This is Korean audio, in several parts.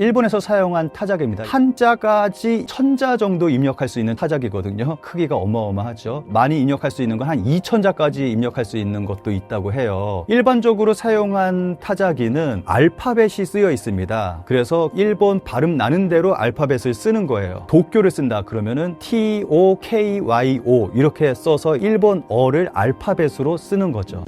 일본에서 사용한 타자기입니다. 한자까지 천자 정도 입력할 수 있는 타자기거든요. 크기가 어마어마하죠. 많이 입력할 수 있는 건 한 2천자까지 입력할 수 있는 것도 있다고 해요. 일반적으로 사용한 타자기는 알파벳이 쓰여 있습니다. 그래서 일본 발음 나는 대로 알파벳을 쓰는 거예요. 도쿄를 쓴다 그러면은 T O K Y O 이렇게 써서 일본어를 알파벳으로 쓰는 거죠.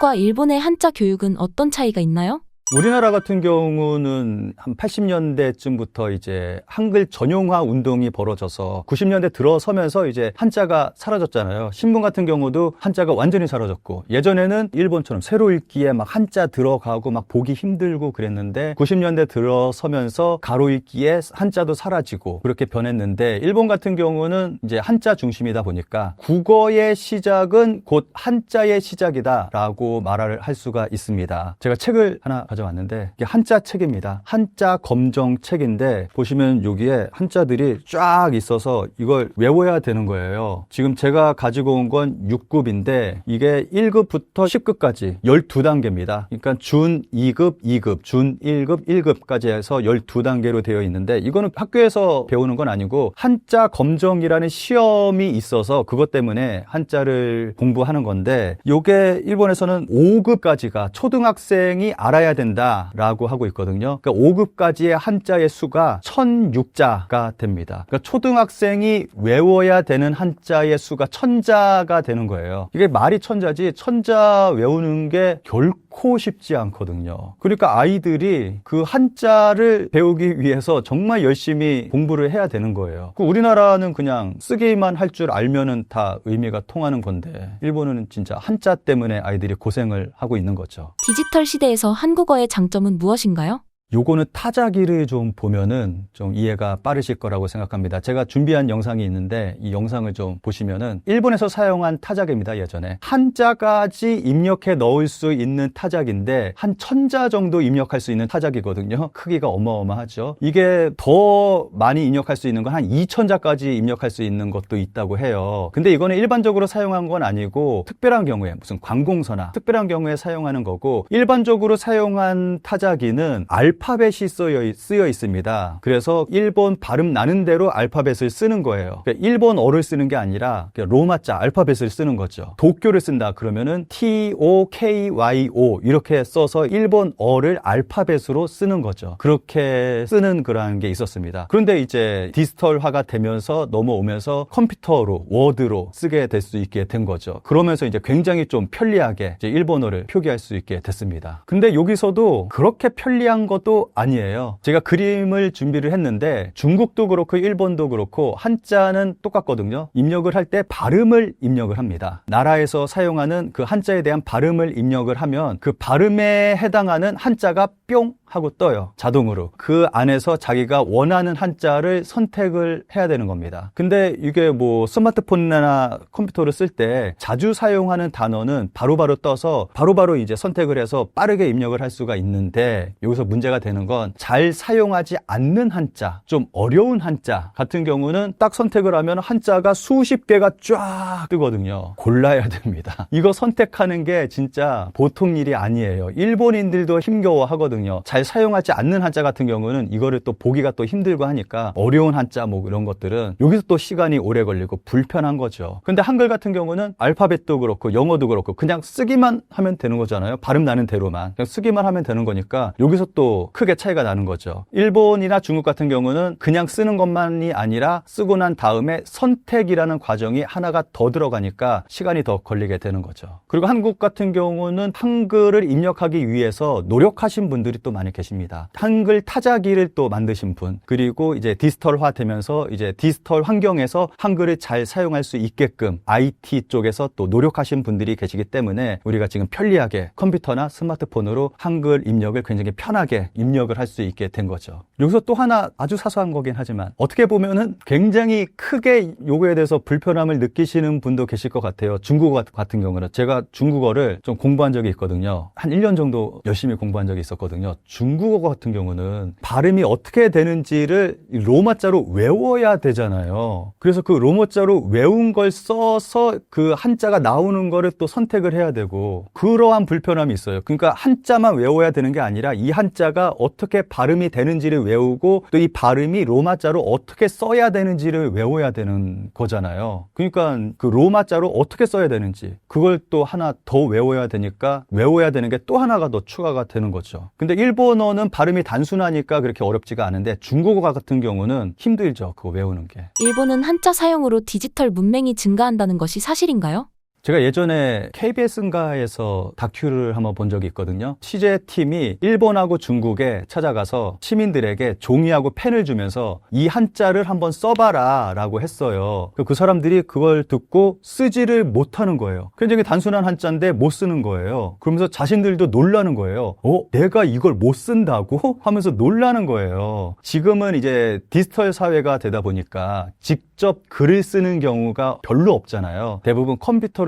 한국과 일본의 한자 교육은 어떤 차이가 있나요? 우리나라 같은 경우는 한 80년대쯤부터 이제 한글 전용화 운동이 벌어져서 90년대 들어서면서 이제 한자가 사라졌잖아요. 신문 같은 경우도 한자가 완전히 사라졌고 예전에는 일본처럼 새로 읽기에 막 한자 들어가고 막 보기 힘들고 그랬는데 90년대 들어서면서 가로 읽기에 한자도 사라지고 그렇게 변했는데 일본 같은 경우는 이제 한자 중심이다 보니까 국어의 시작은 곧 한자의 시작이다라고 말을 할 수가 있습니다. 제가 책을 하나 가져 왔는데 이게 한자 책입니다. 한자 검정 책인데 보시면 여기에 한자들이 쫙 있어서 이걸 외워야 되는 거예요. 지금 제가 가지고 온 건 6급인데 이게 1급부터 10급까지 12단계입니다. 그러니까 준 2급, 2급, 준 1급, 1급까지 해서 12단계로 되어 있는데 이거는 학교에서 배우는 건 아니고 한자 검정이라는 시험이 있어서 그것 때문에 한자를 공부하는 건데 이게 일본에서는 5급까지가 초등학생이 알아야 된다 라고 하고 있거든요. 그러니까 5급까지의 한자의 수가 1006자가 됩니다. 그러니까 초등학생이 외워야 되는 한자의 수가 천자가 되는 거예요. 이게 말이 천자지 천자 외우는 게 결코 쉽지 않거든요. 그러니까 아이들이 그 한자를 배우기 위해서 정말 열심히 공부를 해야 되는 거예요. 그 우리나라는 그냥 쓰기만 할 줄 알면은 다 의미가 통하는 건데 일본은 진짜 한자 때문에 아이들이 고생을 하고 있는 거죠. 디지털 시대에서 한국어의 장점은 무엇인가요? 요거는 타자기를 좀 보면은 좀 이해가 빠르실 거라고 생각합니다. 제가 준비한 영상이 있는데 이 영상을 좀 보시면은 일본에서 사용한 타자기입니다. 예전에 한자까지 입력해 넣을 수 있는 타자기인데 한 천자 정도 입력할 수 있는 타자기거든요. 크기가 어마어마하죠. 이게 더 많이 입력할 수 있는 건 한 2천자까지 입력할 수 있는 것도 있다고 해요. 근데 이거는 일반적으로 사용한 건 아니고 특별한 경우에 무슨 관공서나 특별한 경우에 사용하는 거고 일반적으로 사용한 타자기는 알 파벳이 쓰여, 쓰여 있습니다. 그래서 일본 발음 나는 대로 알파벳을 쓰는 거예요. 그러니까 일본어를 쓰는 게 아니라 그냥 로마자 알파벳을 쓰는 거죠. 도쿄를 쓴다 그러면은 T O K Y O 이렇게 써서 일본어를 알파벳으로 쓰는 거죠. 그렇게 쓰는 그러한 게 있었습니다. 그런데 이제 디지털화가 되면서 넘어오면서 컴퓨터로 워드로 쓰게 될 수 있게 된 거죠. 그러면서 이제 굉장히 좀 편리하게 일본어를 표기할 수 있게 됐습니다. 근데 여기서도 그렇게 편리한 것도 아니에요. 제가 그림을 준비를 했는데 중국도 그렇고 일본도 그렇고 한자는 똑같거든요. 입력을 할 때 발음을 입력을 합니다. 나라에서 사용하는 그 한자에 대한 발음을 입력을 하면 그 발음에 해당하는 한자가 뿅 하고 떠요. 자동으로. 그 안에서 자기가 원하는 한자를 선택을 해야 되는 겁니다. 근데 이게 뭐 스마트폰이나 컴퓨터를 쓸 때 자주 사용하는 단어는 바로바로 떠서 바로 바로 이제 선택을 해서 빠르게 입력을 할 수가 있는데 여기서 문제가 되는 건 잘 사용하지 않는 한자, 좀 어려운 한자 같은 경우는 딱 선택을 하면 한자가 수십 개가 쫙 뜨거든요. 골라야 됩니다. 이거 선택하는 게 진짜 보통 일이 아니에요. 일본인들도 힘겨워 하거든요. 잘 사용하지 않는 한자 같은 경우는 이거를 또 보기가 또 힘들고 하니까 어려운 한자 뭐 이런 것들은 여기서 또 시간이 오래 걸리고 불편한 거죠. 근데 한글 같은 경우는 알파벳도 그렇고 영어도 그렇고 그냥 쓰기만 하면 되는 거잖아요. 발음 나는 대로만. 그냥 쓰기만 하면 되는 거니까 여기서 또 크게 차이가 나는 거죠. 일본이나 중국 같은 경우는 그냥 쓰는 것만이 아니라 쓰고 난 다음에 선택이라는 과정이 하나가 더 들어가니까 시간이 더 걸리게 되는 거죠. 그리고 한국 같은 경우는 한글을 입력하기 위해서 노력하신 분들이 또 많이 계십니다. 한글 타자기를 또 만드신 분, 그리고 이제 디지털화 되면서 이제 디지털 환경에서 한글을 잘 사용할 수 있게끔 IT 쪽에서 또 노력하신 분들이 계시기 때문에 우리가 지금 편리하게 컴퓨터나 스마트폰으로 한글 입력을 굉장히 편하게 입력을 할 수 있게 된 거죠. 여기서 또 하나 아주 사소한 거긴 하지만 어떻게 보면은 굉장히 크게 요거에 대해서 불편함을 느끼시는 분도 계실 것 같아요. 중국어 같은 경우는 제가 중국어를 좀 공부한 적이 있거든요. 한 1년 정도 열심히 공부한 적이 있었거든요. 중국어 같은 경우는 발음이 어떻게 되는지를 이 로마자로 외워야 되잖아요. 그래서 그 로마자로 외운 걸 써서 그 한자가 나오는 거를 또 선택을 해야 되고 그러한 불편함이 있어요. 그러니까 한자만 외워야 되는 게 아니라 이 한자가 어떻게 발음이 되는지를 외우고 또 이 발음이 로마자로 어떻게 써야 되는지를 외워야 되는 거잖아요. 그러니까 그 로마자로 어떻게 써야 되는지 그걸 또 하나 더 외워야 되니까 외워야 되는 게 또 하나가 더 추가가 되는 거죠. 근데 일본 어는 발음이 단순하니까 그렇게 어렵지가 않은데 중국어 같은 경우는 힘들죠. 그거 외우는 게. 일본은 한자 사용으로 디지털 문맹이 증가한다는 것이 사실인가요? 제가 예전에 KBS인가에서 다큐를 한번 본 적이 있거든요. 취재팀이 일본하고 중국에 찾아가서 시민들에게 종이하고 펜을 주면서 이 한자를 한번 써봐라 라고 했어요. 그 사람들이 그걸 듣고 쓰지를 못하는 거예요. 굉장히 단순한 한자인데 못 쓰는 거예요. 그러면서 자신들도 놀라는 거예요. 어? 내가 이걸 못 쓴다고? 하면서 놀라는 거예요. 지금은 이제 디지털 사회가 되다 보니까 직접 글을 쓰는 경우가 별로 없잖아요. 대부분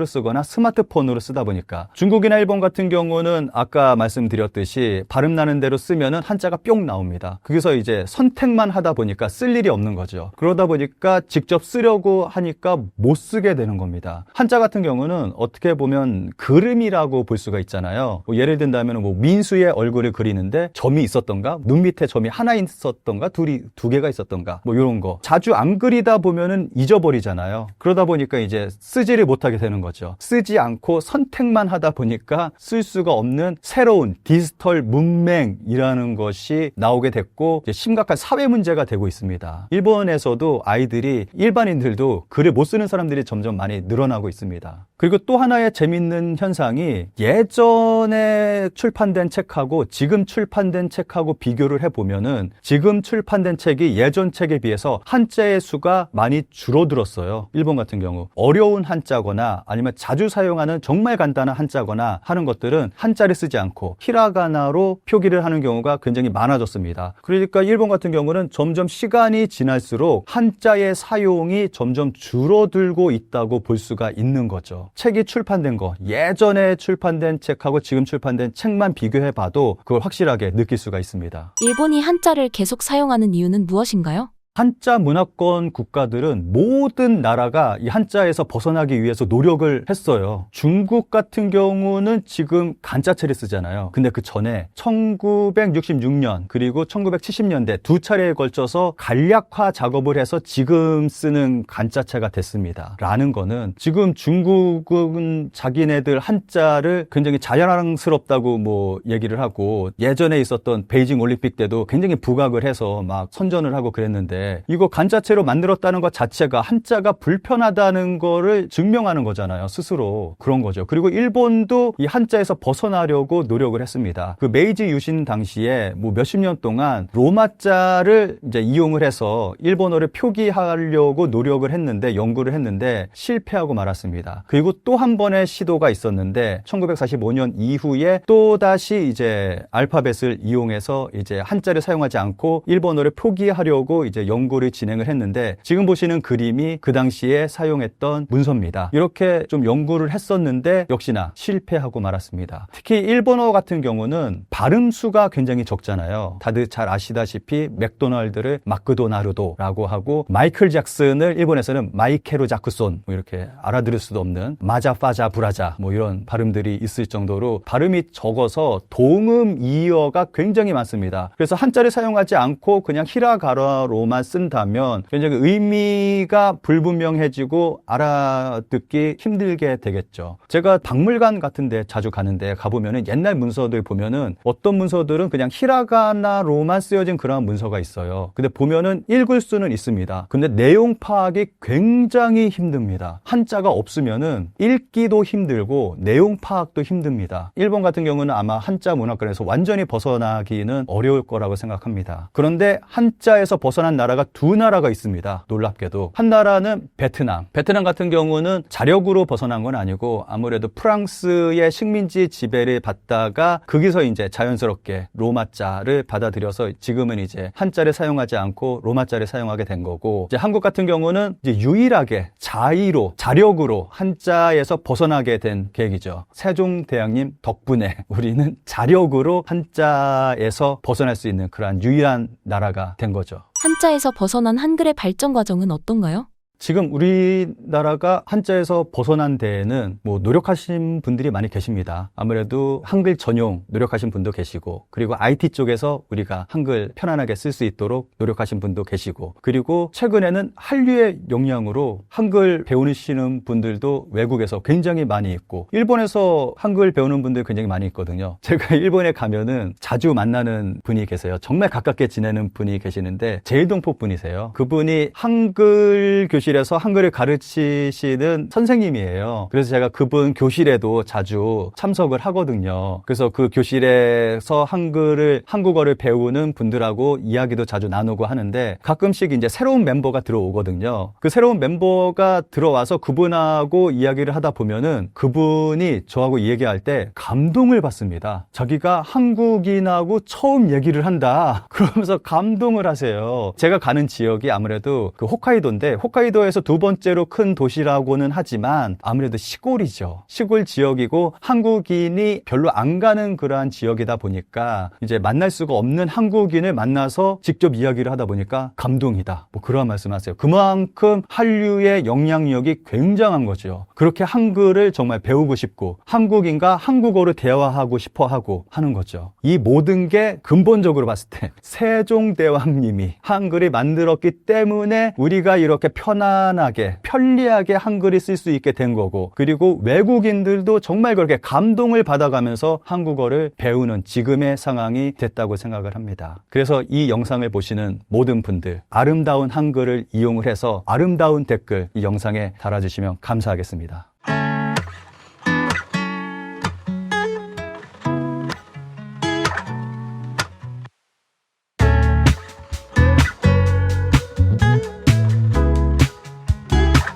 컴퓨터를 쓰거나 스마트폰으로 쓰다 보니까 중국이나 일본 같은 경우는 아까 말씀드렸듯이 발음 나는 대로 쓰면은 한자가 뿅 나옵니다. 거기서 이제 선택만 하다 보니까 쓸 일이 없는 거죠. 그러다 보니까 직접 쓰려고 하니까 못 쓰게 되는 겁니다. 한자 같은 경우는 어떻게 보면 그림이라고 볼 수가 있잖아요. 뭐 예를 든다면 뭐 민수의 얼굴을 그리는데 점이 있었던가, 눈 밑에 점이 하나 있었던가, 둘이 두 개가 있었던가, 뭐 이런 거. 자주 안 그리다 보면은 잊어버리잖아요. 그러다 보니까 이제 쓰지를 못하게 되는 거죠. 쓰지 않고 선택만 하다 보니까 쓸 수가 없는 새로운 디지털 문맹이라는 것이 나오게 됐고 심각한 사회 문제가 되고 있습니다. 일본에서도 아이들이 일반인들도 글을 못 쓰는 사람들이 점점 많이 늘어나고 있습니다. 그리고 또 하나의 재밌는 현상이 예전에 출판된 책하고 지금 출판된 책하고 비교를 해보면은 지금 출판된 책이 예전 책에 비해서 한자의 수가 많이 줄어들었어요. 일본 같은 경우. 어려운 한자거나 아니면 자주 사용하는 정말 간단한 한자거나 하는 것들은 한자를 쓰지 않고 히라가나로 표기를 하는 경우가 굉장히 많아졌습니다. 그러니까 일본 같은 경우는 점점 시간이 지날수록 한자의 사용이 점점 줄어들고 있다고 볼 수가 있는 거죠. 책이 출판된 거, 예전에 출판된 책하고 지금 출판된 책만 비교해 봐도 그걸 확실하게 느낄 수가 있습니다. 일본이 한자를 계속 사용하는 이유는 무엇인가요? 한자 문화권 국가들은 모든 나라가 이 한자에서 벗어나기 위해서 노력을 했어요. 중국 같은 경우는 지금 간자체를 쓰잖아요. 근데 그 전에 1966년 그리고 1970년대 두 차례에 걸쳐서 간략화 작업을 해서 지금 쓰는 간자체가 됐습니다. 라는 거는 지금 중국은 자기네들 한자를 굉장히 자연스럽다고 뭐 얘기를 하고 예전에 있었던 베이징 올림픽 때도 굉장히 부각을 해서 막 선전을 하고 그랬는데 이거 간자체로 만들었다는 것 자체가 한자가 불편하다는 거를 증명하는 거잖아요. 스스로. 그런 거죠. 그리고 일본도 이 한자에서 벗어나려고 노력을 했습니다. 그 메이지 유신 당시에 뭐 몇십 년 동안 로마자를 이제 이용을 해서 일본어를 표기하려고 노력을 했는데 연구를 했는데 실패하고 말았습니다. 그리고 또 한 번의 시도가 있었는데 1945년 이후에 또 다시 이제 알파벳을 이용해서 이제 한자를 사용하지 않고 일본어를 표기하려고 이제 연구를 진행을 했는데 지금 보시는 그림이 그 당시에 사용했던 문서입니다. 이렇게 좀 연구를 했었는데 역시나 실패하고 말았습니다. 특히 일본어 같은 경우는 발음 수가 굉장히 적잖아요. 다들 잘 아시다시피 맥도날드를 마크도나르도라고 하고 마이클 잭슨을 일본에서는 마이케로 자크손 뭐 이렇게 알아들을 수도 없는 마자 파자 브라자 뭐 이런 발음들이 있을 정도로 발음이 적어서 동음 이어가 굉장히 많습니다. 그래서 한자를 사용하지 않고 그냥 히라가라로만 쓴다면 굉장히 의미가 불분명해지고 알아듣기 힘들게 되겠죠. 제가 박물관 같은 데 자주 가는데 가보면은 옛날 문서들 보면은 어떤 문서들은 그냥 히라가나로만 쓰여진 그런 문서가 있어요. 근데 보면은 읽을 수는 있습니다. 근데 내용 파악이 굉장히 힘듭니다. 한자가 없으면은 읽기도 힘들고 내용 파악도 힘듭니다. 일본 같은 경우는 아마 한자 문화권에서 완전히 벗어나기는 어려울 거라고 생각합니다. 그런데 한자에서 벗어난 나라 나라가 두 나라가 있습니다. 놀랍게도. 한 나라는 베트남. 베트남 같은 경우는 자력으로 벗어난 건 아니고 아무래도 프랑스의 식민지 지배를 받다가 거기서 이제 자연스럽게 로마자를 받아들여서 지금은 이제 한자를 사용하지 않고 로마자를 사용하게 된 거고 이제 한국 같은 경우는 이제 유일하게 자의로 자력으로 한자에서 벗어나게 된 계획이죠. 세종대왕님 덕분에 우리는 자력으로 한자에서 벗어날 수 있는 그러한 유일한 나라가 된 거죠. 한자에서 벗어난 한글의 발전 과정은 어떤가요? 지금 우리나라가 한자에서 벗어난 데에는 뭐 노력하신 분들이 많이 계십니다. 아무래도 한글 전용 노력하신 분도 계시고 그리고 IT 쪽에서 우리가 한글 편안하게 쓸 수 있도록 노력하신 분도 계시고 그리고 최근에는 한류의 영향으로 한글 배우시는 분들도 외국에서 굉장히 많이 있고 일본에서 한글 배우는 분들 굉장히 많이 있거든요. 제가 일본에 가면은 자주 만나는 분이 계세요. 정말 가깝게 지내는 분이 계시는데 제일동포 분이세요. 그분이 한글 교실 에서 한글을 가르치시는 선생님이에요. 그래서 제가 그분 교실에도 자주 참석을 하거든요. 그래서 그 교실에서 한글을 한국어를 배우는 분들하고 이야기도 자주 나누고 하는데 가끔씩 이제 새로운 멤버가 들어오거든요. 그 새로운 멤버가 들어와서 그분하고 이야기를 하다 보면은 그분이 저하고 얘기할 때 감동을 받습니다. 자기가 한국인하고 처음 얘기를 한다. 그러면서 감동을 하세요. 제가 가는 지역이 아무래도 그 홋카이도인데 홋카이도 에서 두 번째로 큰 도시라고는 하지만 아무래도 시골이죠. 시골 지역이고 한국인이 별로 안 가는 그러한 지역이다 보니까 이제 만날 수가 없는 한국인을 만나서 직접 이야기를 하다 보니까 감동이다. 뭐 그런 말씀하세요. 그만큼 한류의 영향력이 굉장한 거죠. 그렇게 한글을 정말 배우고 싶고 한국인과 한국어로 대화하고 싶어 하고 하는 거죠. 이 모든 게 근본적으로 봤을 때 세종대왕님이 한글을 만들었기 때문에 우리가 이렇게 편 안하게 편리하게 한글을 쓸수 있게 된 거고 그리고 외국인들도 정말 그렇게 감동을 받아가면서 한국어를 배우는 지금의 상황이 됐다고 생각을 합니다. 그래서 이 영상을 보시는 모든 분들 아름다운 한글을 이용을 해서 아름다운 댓글 이 영상에 달아주시면 감사하겠습니다.